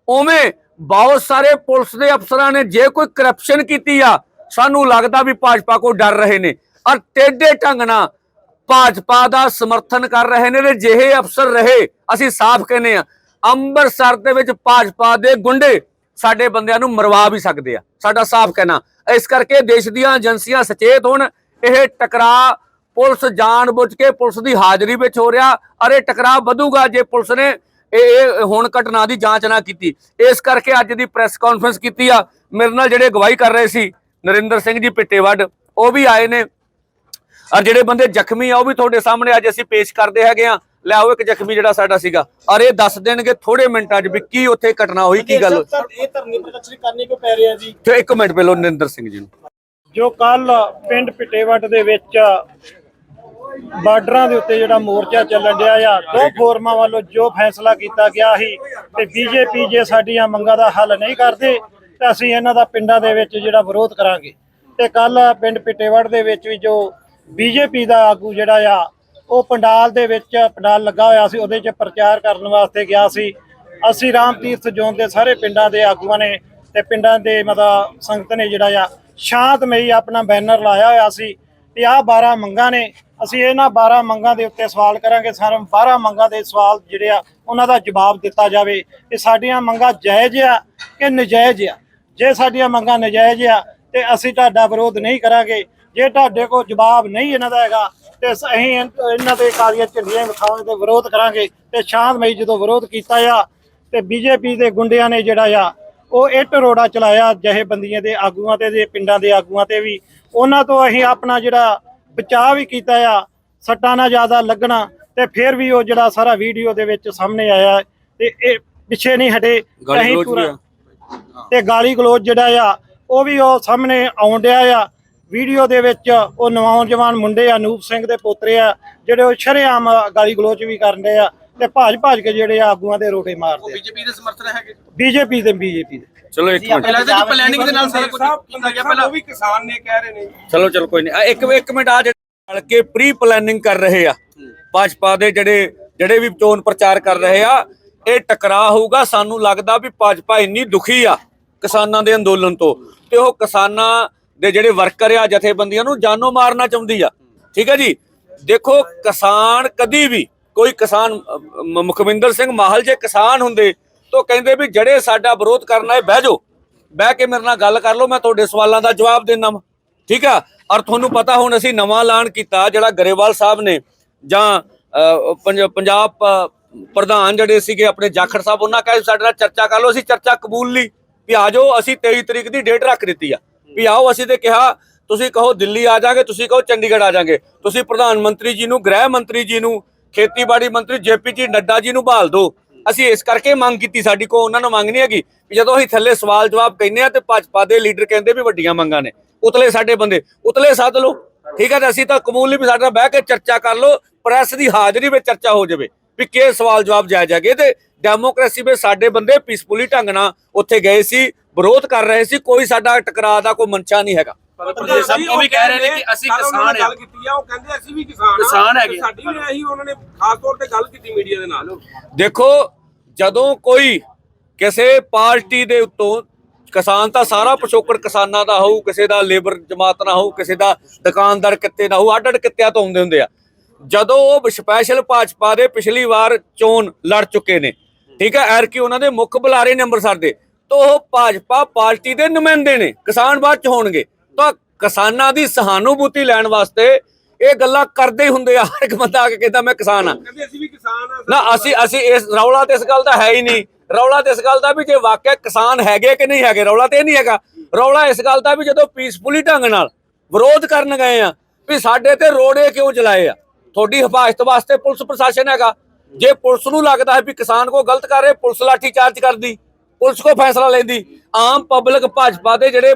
ਉਵੇਂ ਬਹੁਤ ਸਾਰੇ ਪੁਲਿਸ ਦੇ ਅਫਸਰਾਂ ਨੇ ਜੇ ਕੋਈ ਕਰਪਸ਼ਨ ਕੀਤੀ ਆ, ਸਾਨੂੰ ਲੱਗਦਾ ਵੀ ਭਾਜਪਾ ਕੋ ਡਰ ਰਹੇ ਨੇ। ਔਰ ਟੇਢੇ ਢੰਗ ਨਾਲ ਭਾਜਪਾ ਦਾ ਸਮਰਥਨ ਕਰ ਰਹੇ ਨੇ ਤੇ ਜਿਹੇ ਅਫਸਰ ਰਹੇ, ਅਸੀਂ ਸਾਫ਼ ਕਹਿੰਦੇ ਆ ਅੰਮ੍ਰਿਤਸਰ ਦੇ ਵਿੱਚ ਭਾਜਪਾ ਦੇ ਗੁੰਡੇ ਸਾਡੇ ਬੰਦਿਆਂ ਨੂੰ ਮਰਵਾ ਵੀ ਸਕਦੇ ਆ, ਸਾਡਾ ਸਾਫ਼ ਕਹਿਣਾ। ਇਸ ਕਰਕੇ ਦੇਸ਼ ਦੀਆਂ ਏਜੰਸੀਆਂ ਸਚੇਤ ਹੋਣ, ਇਹ ਟਕਰਾਅ ਪੁਲਿਸ ਜਾਣਬੁੱਝ ਕੇ ਪੁਲਿਸ ਦੀ ਹਾਜ਼ਰੀ ਵਿੱਚ ਹੋ ਰਿਹਾ, ਅਰੇ ਟਕਰਾਅ ਵਧੂਗਾ ਜੇ ਪੁਲਿਸ ਨੇ ਇਹ ਇਹ ਹੁਣ ਘਟਨਾ ਦੀ ਜਾਂਚ ਨਾ ਕੀਤੀ। ਇਸ ਕਰਕੇ ਅੱਜ ਦੀ ਪ੍ਰੈਸ ਕਾਨਫਰੰਸ ਕੀਤੀ ਆ, ਮੇਰੇ ਨਾਲ ਜਿਹੜੇ ਗਵਾਹੀ ਕਰ ਰਹੇ ਸੀ, ਨਰਿੰਦਰ ਸਿੰਘ ਜੀ ਪਿੱਟੇਵੱਡ ਉਹ ਵੀ ਆਏ ਨੇ। ਔਰ ਜਿਹੜੇ ਬੰਦੇ ਜ਼ਖਮੀ ਆ ਉਹ ਵੀ ਤੁਹਾਡੇ ਸਾਹਮਣੇ ਅੱਜ ਅਸੀਂ ਪੇਸ਼ ਕਰਦੇ ਹੈਗੇ ਆ। ਲਿਆਓ ਇੱਕ ਜ਼ਖਮੀ ਜਿਹੜਾ ਸਾਡਾ ਸੀਗਾ। ਔਰ ਇਹ ਦੱਸ ਦੇਣਗੇ ਥੋੜੇ ਮਿੰਟਾਂ 'ਚ ਵੀ ਕੀ ਉੱਥੇ ਘਟਨਾ ਹੋਈ ਕੀ ਗੱਲ ਇਹ ਧਰਨੇ ਪ੍ਰਦਰਸ਼ਨ ਕਰਨੇ ਕਿਉਂ ਪੈ ਰਿਹਾ ਜੀ? ਤੇ ਇੱਕ ਮਿੰਟ ਪਹਿਲਾਂ ਨਰਿੰਦਰ ਸਿੰਘ ਜੀ ਨੂੰ। ਜੋ ਕੱਲ ਪਿੰਡ ਪਿਟੇਵਟ ਦੇ ਵਿੱਚ ਬਾਰਡਰਾਂ ਦੇ ਉੱਤੇ ਜਿਹੜਾ ਮੋਰਚਾ ਚੱਲਣ ਡਿਆ ਆ ਦੋ ਫੋਰਮਾਂ ਵੱਲੋਂ ਜੋ ਫੈਸਲਾ ਕੀਤਾ ਗਿਆ ਸੀ ਤੇ ਬੀਜੇਪੀ ਜੇ ਸਾਡੀਆਂ ਮੰਗਾਂ ਦਾ ਹੱਲ ਨਹੀਂ ਕਰਦੇ ਤਾਂ ਅਸੀਂ ਇਹਨਾਂ ਦਾ ਪਿੰਡਾਂ ਦੇ ਵਿੱਚ ਜਿਹੜਾ ਵਿਰੋਧ ਕਰਾਂਗੇ। ਤੇ ਕੱਲ ਪਿੰਡ ਪਿਟੇਵਟ ਦੇ ਵਿੱਚ ਵੀ ਜੋ ਬੀਜੇਪੀ ਦਾ ਆਗੂ ਜਿਹੜਾ ਆ, ਉਹ ਪੰਡਾਲ ਦੇ ਵਿੱਚ ਪੰਡਾਲ ਲੱਗਾ ਹੋਇਆ ਸੀ, ਉਹਦੇ 'ਚ ਪ੍ਰਚਾਰ ਕਰਨ ਵਾਸਤੇ ਗਿਆ ਸੀ। ਅਸੀਂ ਰਾਮ ਤੀਰਥ ਜ਼ੋਨ ਦੇ ਸਾਰੇ ਪਿੰਡਾਂ ਦੇ ਆਗੂਆਂ ਨੇ ਤੇ ਪਿੰਡਾਂ ਦੇ ਮਤਲਬ ਸੰਗਤ ਨੇ ਜਿਹੜਾ ਆ, ਸ਼ਾਂਤਮਈ ਆਪਣਾ ਬੈਨਰ ਲਾਇਆ ਹੋਇਆ ਸੀ ਤੇ ਆਹ 12 ਮੰਗਾਂ ਨੇ, ਅਸੀਂ ਇਹਨਾਂ 12 ਮੰਗਾਂ ਦੇ ਉੱਤੇ ਸਵਾਲ ਕਰਾਂਗੇ, ਸਾਰੇ 12 ਮੰਗਾਂ ਦੇ ਸਵਾਲ ਜਿਹੜੇ ਆ, ਉਹਨਾਂ ਦਾ ਜਵਾਬ ਦਿੱਤਾ ਜਾਵੇ ਕਿ ਸਾਡੀਆਂ ਮੰਗਾਂ ਜਾਇਜ਼ ਆ ਕਿ ਨਜਾਇਜ਼ ਆ। ਜੇ ਸਾਡੀਆਂ ਮੰਗਾਂ ਨਜਾਇਜ਼ ਆ ਤੇ ਅਸੀਂ ਤੁਹਾਡਾ ਵਿਰੋਧ ਨਹੀਂ ਕਰਾਂਗੇ ਜੇ ਤੁਹਾਡੇ ਕੋਲ ਜਵਾਬ ਨਹੀਂ ਇਹਨਾਂ ਦਾ ਹੈਗਾ ਤੇ ਅਸੀਂ ਇਹਨਾਂ ਦੇ ਕਾਲੀਆਂ ਝੰਡੀਆਂ ਵਿਖਾਉਣ ਤੇ ਵਿਰੋਧ ਕਰਾਂਗੇ। ਤੇ ਸ਼ਾਂਤਮਈ ਜਦੋਂ ਵਿਰੋਧ ਕੀਤਾ ਆ ਤੇ ਬੀਜੇਪੀ ਦੇ ਗੁੰਡਿਆਂ ਨੇ ਜਿਹੜਾ ਆ ਉਹ ਇੱਟ ਰੋੜਾ ਚਲਾਇਆ ਜਹੇਬੰਦੀਆਂ ਦੇ ਆਗੂਆਂ ਤੇ ਦੇ ਪਿੰਡਾਂ ਦੇ ਆਗੂਆਂ ਤੇ ਵੀ। ਉਹਨਾਂ ਤੋਂ ਅਸੀਂ ਆਪਣਾ ਜਿਹੜਾ ਬਚਾਅ ਵੀ ਕੀਤਾ ਆ ਸੱਟਾਂ ਨਾ ਜ਼ਿਆਦਾ ਲੱਗਣਾ ਤੇ ਫਿਰ ਵੀ ਉਹ ਜਿਹੜਾ ਸਾਰਾ ਵੀਡੀਓ ਦੇ ਵਿੱਚ ਸਾਹਮਣੇ ਆਇਆ ਤੇ ਇਹ ਪਿੱਛੇ ਨਹੀਂ ਹਟੇ ਅਸੀਂ ਪੂਰਾ। ਤੇ ਗਾਲੀ ਗਲੋਚ ਜਿਹੜਾ ਆ ਉਹ ਵੀ ਉਹ ਸਾਹਮਣੇ ਆਉਣ ਡਿਆ ਆ। ਵੀਡੀਓ ਦੇ ਵਿੱਚ ਉਹ ਨੌਜਵਾਨ ਮੁੰਡੇ ਆ ਅਨੂਪ ਸਿੰਘ ਦੇ ਪੋਤਰੇ ਆ ਜਿਹੜੇ ਉਹ ਸ਼ਰੇਆਮ ਗਾਲੀ ਗਲੋਚ ਵੀ ਡਏ ਆ ਤੇ ਭਾਜ ਭਾਜ ਕੇ ਜਿਹੜੇ ਆਗੂਆਂ ਦੇ ਰੋਟੇ ਮਾਰਦੇ ਬੀਜੇਪੀ ਦੇ ਸਮਰਥਨ ਹੈਗੇ? ਬੀਜੇਪੀ ਤੇ ਬੀਜੇਪੀ ਦੇ। ਚਲੋ ਇੱਕ ਮਿੰਟ। ਲੱਗਦਾ ਕਿ ਪਲੈਨਿੰਗ ਦੇ ਨਾਲ ਸਾਰਾ ਕੁਝ ਕੀਤਾ ਗਿਆ ਪਹਿਲਾਂ। ਉਹ ਵੀ ਕਿਸਾਨ ਨੇ ਕਹਿ ਰਹੇ ਨੇ। ਚਲੋ ਚਲੋ ਕੋਈ ਨਹੀਂ। ਇੱਕ ਇੱਕ ਮਿੰਟ ਆ ਜਿਹੜੇ ਕੇ ਪ੍ਰੀ ਪਲੈਨਿੰਗ ਕਰ ਰਹੇ ਆ ਭਾਜਪਾ ਦੇ ਜਿਹੜੇ ਜਿਹੜੇ ਵੀ ਚੋਣ ਪ੍ਰਚਾਰ ਕਰ ਰਹੇ ਆ ਇਹ ਟਕਰਾਅ ਹੋਊਗਾ। ਸਾਨੂੰ ਲੱਗਦਾ ਵੀ ਭਾਜਪਾ ਇੰਨੀ ਦੁਖੀ ਆ ਕਿਸਾਨਾਂ ਦੇ ਅੰਦੋਲਨ ਤੋਂ। ਤੇ ਉਹ ਕਿਸਾਨਾਂ ਦੇ ਜਿਹੜੇ ਵਰਕਰ ਆ ਜਥੇਬੰਦੀਆਂ ਨੂੰ ਜਾਨੋਂ ਮਾਰਨਾ ਚਾਹੁੰਦੀ ਆ। ਠੀਕ ਹੈ ਜੀ? ਦੇਖੋ ਕਿਸਾਨ ਕਦੀ ਵੀ ਕੋਈ ਕਿਸਾਨ ਮੁਖਵਿੰਦਰ ਸਿੰਘ ਮਾਹਲ ਜੇ ਕਿਸਾਨ ਹੁੰਦੇ ਤਾਂ ਕਹਿੰਦੇ ਵੀ ਜਿਹੜੇ ਸਾਡਾ ਵਿਰੋਧ ਕਰਨਾ ਹੈ ਬਹਿ ਜਾਓ। ਬਹਿ ਕੇ ਮੇਰੇ ਨਾਲ ਗੱਲ ਕਰ ਲਓ ਮੈਂ ਤੁਹਾਡੇ ਸਵਾਲਾਂ ਦਾ ਜਵਾਬ ਦੇਣਾ ਵਾ। ਠੀਕ ਆ? ਔਰ ਤੁਹਾਨੂੰ ਪਤਾ ਹੁਣ ਅਸੀਂ ਨਵਾਂ ਐਲਾਨ ਕੀਤਾ ਜਿਹੜਾ ਗਰੇਵਾਲ ਸਾਹਿਬ ਨੇ ਜਾਂ ਅ, ਪੰਜਾਬ ਪ੍ਰਧਾਨ ਜਿਹੜੇ ਸੀਗੇ ਆਪਣੇ ਜਾਖੜ ਸਾਹਿਬ ਉਹਨਾਂ ਕਹੇ ਸਾਡੇ ਨਾਲ ਚਰਚਾ ਕਰ ਲਓ ਅਸੀਂ ਚਰਚਾ ਕਬੂਲ ਲਈ ਵੀ ਆ ਜਾਓ ਅਸੀਂ 23 ਤਰੀਕ ਦੀ ਡੇਟ ਰੱਖ ਦਿੱਤੀ ਆ। ਵੀ ਆਓ, ਅਸੀਂ ਤੇ ਕਿਹਾ, ਤੁਸੀਂ ਕਹੋ ਦਿੱਲੀ ਆ ਜਾਗੇ, ਤੁਸੀਂ ਕਹੋ ਚੰਡੀਗੜ੍ਹ ਆ ਜਾਗੇ। ਤੁਸੀਂ ਪ੍ਰਧਾਨ ਮੰਤਰੀ ਜੀ ਨੂੰ, ਗ੍ਰਹਿ ਮੰਤਰੀ ਜੀ ਨੂੰ, ਖੇਤੀਬਾੜੀ ਮੰਤਰੀ ਜੇਪੀ ਜੀ ਨੱਡਾ ਜੀ ਨੂੰ ਬਹਾਲ ਦਿਓ। ਅਸੀਂ ਇਸ ਕਰਕੇ ਮੰਗ ਕੀਤੀ ਸਾਡੀ ਕੋ ਉਹਨਾਂ ਨੂੰ ਮੰਗ ਨਹੀਂ ਹੈਗੀ ਵੀ ਜਦੋਂ ਅਸੀਂ ਥੱਲੇ ਸਵਾਲ ਜਵਾਬ ਕਹਿੰਦੇ ਆ ਤੇ ਭਾਜਪਾ ਦੇ ਲੀਡਰ ਕਹਿੰਦੇ ਵੀ ਵੱਡੀਆਂ ਮੰਗਾਂ ਨੇ। ਉਤਲੇ ਸਾਡੇ ਬੰਦੇ, ਉਤਲੇ ਸੱਦ ਲਓ। ਠੀਕ ਹੈ ਤੇ ਅਸੀਂ ਤਾਂ ਕਮੂਲੀ ਵੀ ਸਾਡੇ ਨਾਲ ਬਹਿ ਕੇ ਚਰਚਾ ਕਰ ਲਓ, ਪ੍ਰੈਸ ਦੀ ਹਾਜ਼ਰੀ ਵਿੱਚ ਚਰਚਾ ਹੋ ਜਾਵੇ ਵੀ ਕੀ ਸਵਾਲ ਜਵਾਬ ਜਾਇ ਜਾਗੇ ਤੇ ਡੈਮੋਕ੍ਰੇਸੀ ਵਿੱਚ ਸਾਡੇ ਬੰਦੇ ਪੀਸਫੁਲੀ ਢੰਗ ਨਾਲ ਉੱਥੇ ਗਏ ਸੀ ਵਿਰੋਧ ਕਰ ਰਹੇ ਸੀ ਕੋਈ ਸਾਡਾ ਟਕਰਾਅ ਦਾ ਕੋਈ ਮਨਸ਼ਾ ਨਹੀਂ ਹੈਗਾ। ਪ੍ਰਧਾਨ ਸਾਹਿਬ ਉਹ ਵੀ ਕਹਿ ਰਹੇ ਨੇ ਕਿ ਅਸੀਂ ਕੱਲ੍ਹ ਉਹਨਾਂ ਕਿਸਾਨ ਨਾਲ ਆ ਗੱਲ ਕੀਤੀ ਆ ਉਹ ਕਹਿੰਦੇ ਅਸੀਂ ਵੀ ਕਿਸਾਨ ਆ ਕਿਸਾਨ ਹੈਗੇ। ਤੇ ਸਾਡੀ ਵੀ ਇਹੀ ਉਹਨਾਂ ਨੇ ਖਾਸ ਤੌਰ ਤੇ ਗੱਲ ਕੀਤੀ ਮੀਡੀਆ ਦੇ ਨਾਲ। ਦੇਖੋ ਜਦੋਂ ਕੋਈ ਕਿਸੇ ਪਾਰਟੀ ਦੇ ਉੱਤੋਂ ਕਿਸਾਨ ਤਾਂ ਸਾਰਾ ਪਿਛੋਕੜ ਕਿਸਾਨਾਂ ਦਾ ਹੋਊ ਕਿਸੇ ਦਾ ਲੇਬਰ ਜਮਾਤ ਨਾ ਹੋਊ ਕਿਸੇ ਦਾ ਦੁਕਾਨਦਾਰ ਕਿੱਤੇ ਨਾ ਹੋਊ ਅੱਡ ਅੱਡ ਕਿੱਤਿਆਂ ਤੋਂ ਹੁੰਦੇ ਹੁੰਦੇ ਆ। ਜਦੋਂ ਉਹ ਸਪੈਸ਼ਲ ਭਾਜਪਾ ਦੇ ਪਿਛਲੀ ਵਾਰ ਚੋਣ ਲੜ ਚੁੱਕੇ ਨੇ ਠੀਕ ਹੈ ਐਰ ਕਿ ਉਹਨਾਂ ਦੇ ਮੁੱਖ ਬੁਲਾਰੇ ਨੇ ਅੰਮ੍ਰਿਤਸਰ ਦੇ। ਤਾਂ ਉਹ ਭਾਜਪਾ ਪਾਰਟੀ ਦੇ ਨੁਮਾਇੰਦੇ ਨੇ ਕਿਸਾਨ ਬਾਅਦ ਚ ਹੋਣਗੇ। ਤਾਂ ਕਿਸਾਨਾਂ ਦੀ ਸਹਾਨੁਭੂਤੀ ਲੈਣ ਵਾਸਤੇ ਇਹ ਗੱਲਾਂ ਕਰਦੇ ਹੀ ਹੁੰਦੇ ਆ ਹਰ ਇੱਕ ਬੰਦਾ ਆ ਕੇ ਕਹਿੰਦਾ ਮੈਂ ਕਿਸਾਨ ਆ। ਕਹਿੰਦੇ ਅਸੀਂ ਵੀ ਕਿਸਾਨ ਆ ਨਾ ਅਸੀਂ ਅਸੀਂ ਇਸ ਰੌਲਾ ਤੇ ਇਸ ਗੱਲ ਦਾ ਹੈ ਹੀ ਨਹੀਂ। ਰੌਲਾ ਤੇ ਇਸ ਗੱਲ ਦਾ ਵੀ ਜੇ ਵਾਕਿਆ ਕਿਸਾਨ ਹੈਗੇ ਕਿ ਨਹੀਂ ਹੈਗੇ ਰੌਲਾ ਤੇ ਇਹ ਨਹੀਂ ਹੈਗਾ। ਰੌਲਾ ਇਸ ਗੱਲ ਦਾ ਵੀ ਜਦੋਂ ਪੀਸਫੁਲੀ ਢੰਗ ਨਾਲ ਵਿਰੋਧ ਕਰਨ ਗਏ ਆ ਵੀ ਸਾਡੇ ਤੇ ਰੋੜੇ ਕਿਉਂ ਚਲਾਏ ਆ? ਤੁਹਾਡੀ ਹਿਫਾਜ਼ਤ ਵਾਸਤੇ ਪੁਲਿਸ ਪ੍ਰਸ਼ਾਸਨ ਹੈਗਾ। ਜੇ ਪੁਲਿਸ ਨੂੰ ਲੱਗਦਾ ਹੈ ਵੀ ਕਿਸਾਨ ਕੋ ਗਲਤ ਕਰ ਰਹੇ ਪੁਲਿਸ ਲਾਠੀ ਚਾਰਜ ਕਰਦੀ। ਪੁਲਿਸ ਕੋ ਫੈਸਲਾ ਲੈਂਦੀ। ਆਮ ਪਬਲਿਕ ਭਾਜਪਾ ਦੇ ਜਿਹੜੇ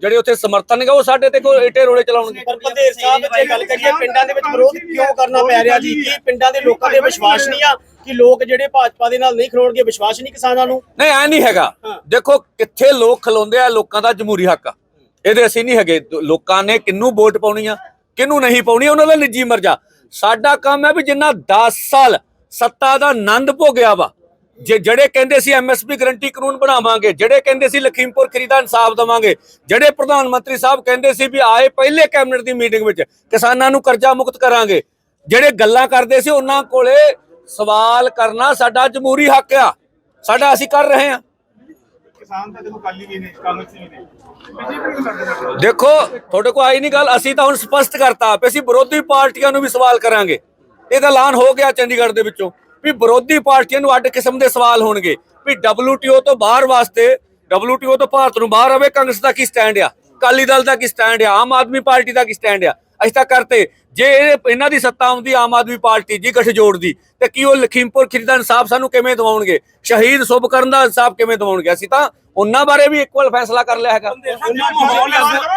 ਜਿਹੜੇ ਉੱਥੇ ਸਮਰਥਨ ਨੇ ਉਹ ਸਾਡੇ ਤੇ ਕੋਈ ਇੱਟੇ ਰੋੜੇ ਚਲਾਉਣਗੇ ਪਰ ਪੰਦੇਰ ਸਾਹਿਬ ਜੇ ਗੱਲ ਕਰੀਏ ਪਿੰਡਾਂ ਦੇ ਵਿੱਚ ਵਿਰੋਧ ਕਿਉਂ ਕਰਨਾ ਪੈ ਰਿਹਾ ਜੀ? ਕੀ ਪਿੰਡਾਂ ਦੇ ਲੋਕਾਂ ਦੇ ਵਿਸ਼ਵਾਸ ਨਹੀਂ ਆ ਕਿ ਲੋਕ ਜਿਹੜੇ ਭਾਜਪਾ ਦੇ ਨਾਲ ਨਹੀਂ ਖਲੋਣਗੇ ਵਿਸ਼ਵਾਸ ਨਹੀਂ ਕਿਸਾਨਾਂ ਨੂੰ? ਨਹੀਂ ਐ ਨਹੀਂ ਹੈਗਾ। ਦੇਖੋ ਕਿੱਥੇ ਲੋਕ ਖਲੋਂਦੇ ਆ ਲੋਕਾਂ ਦਾ ਜਮਹੂਰੀ ਹੱਕ ਆ। ਇਹਦੇ ਅਸੀਂ ਨਹੀਂ ਹੈਗੇ। ਲੋਕਾਂ ਨੇ ਕਿੰਨੂੰ ਵੋਟ ਪਾਉਣੀ ਆ ਕਿੰਨੂੰ ਨਹੀਂ ਪਾਉਣੀ ਉਹਨਾਂ ਦਾ ਨਿੱਜੀ ਮਰਜ਼ਾ। ਸਾਡਾ ਕੰਮ ਹੈ ਵੀ ਜਿੰਨਾ 10 ਸਾਲ ਸੱਤਾ ਦਾ ਆਨੰਦ ਭੋਗਿਆ ਵਾ ਜੇ ਜਿਹੜੇ ਕਹਿੰਦੇ ਸੀ ਐਮਐਸਪੀ ਗਰੰਟੀ ਕਾਨੂੰਨ ਬਣਾਵਾਂਗੇ ਜਿਹੜੇ ਕਹਿੰਦੇ ਸੀ ਲਖੀਮਪੁਰ ਖਰੀਦਾ ਇਨਸਾਫ ਦਵਾਂਗੇ ਜਿਹੜੇ ਪ੍ਰਧਾਨ ਮੰਤਰੀ ਸਾਹਿਬ ਕਹਿੰਦੇ ਸੀ ਵੀ ਆਏ ਪਹਿਲੇ ਕੈਬਨਿਟ ਦੀ ਮੀਟਿੰਗ ਵਿੱਚ ਕਿਸਾਨਾਂ ਨੂੰ ਕਰਜ਼ਾ ਮੁਕਤ ਕਰਾਂਗੇ। ਜਿਹੜੇ ਗੱਲਾਂ ਕਰਦੇ ਸੀ ਉਹਨਾਂ ਕੋਲੇ ਸਵਾਲ ਕਰਨਾ ਸਾਡਾ ਜਮਹੂਰੀ ਹੱਕ ਆ ਸਾਡਾ ਅਸੀਂ ਕਰ ਰਹੇ ਹਾਂ। ਕਿਸਾਨ ਤਾਂ ਦੇਖੋ ਕਾਲੀ ਵੀ ਨੇ ਕਾਂਗਰਸੀ ਵੀ ਨੇ। ਦੇਖੋ ਤੁਹਾਡੇ ਕੋਲ ਆਈ ਨਹੀਂ ਗੱਲ ਅਸੀਂ ਤਾਂ ਹੁਣ ਸਪਸ਼ਟ ਕਰਤਾ ਅਸੀਂ ਵਿਰੋਧੀ ਪਾਰਟੀਆਂ ਨੂੰ ਵੀ ਸਵਾਲ ਕਰਾਂਗੇ। ਇਹਦਾ ਐਲਾਨ ਹੋ ਗਿਆ ਚੰਡੀਗੜ੍ਹ ਦੇ ਵਿੱਚੋਂ। ਵੀ ਵਿਰੋਧੀ ਪਾਰਟੀਆਂ ਨੂੰ ਅੱਡ ਕਿਸਮ ਦੇ ਸਵਾਲ ਹੋਣਗੇ। ਵੀ WTO ਤੋਂ ਬਾਹਰ ਵਾਸਤੇ WTO ਤੋਂ ਭਾਰਤ ਨੂੰ ਬਾਹਰ ਆਵੇ ਕਾਂਗਰਸ ਦਾ ਕੀ ਸਟੈਂਡ ਆ? ਅਕਾਲੀ ਦਲ ਦਾ ਕੀ ਸਟੈਂਡ ਆ? ਆਮ ਆਦਮੀ ਪਾਰਟੀ ਦਾ ਕੀ ਸਟੈਂਡ ਆ? ਅਸੀਂ ਤਾਂ ਕਰਤੇ। ਜੇ ਇਹ- ਇਹਨਾਂ ਦੀ ਸੱਤਾ ਆਉਂਦੀ ਆਮ ਆਦਮੀ ਪਾਰਟੀ ਜੀ ਗਠਜੋੜ ਦੀ ਤੇ ਕੀ ਉਹ ਲਖੀਮਪੁਰ ਖਰੀਦਾ ਇਨਸਾਫ ਸਾਨੂੰ ਕਿਵੇਂ ਦਿਵਾਉਣਗੇ? ਸ਼ਹੀਦ ਸੁਭ ਕਰਨ ਦਾ ਇਨਸਾਫ ਕਿਵੇਂ ਦਿਵਾਉਣਗੇ? ਅਸੀਂ ਤਾਂ ਉਹਨਾਂ ਬਾਰੇ ਵੀ ਇਕੁਅਲ ਫੈਸਲਾ ਕਰ ਲਿਆ ਹੈਗਾ।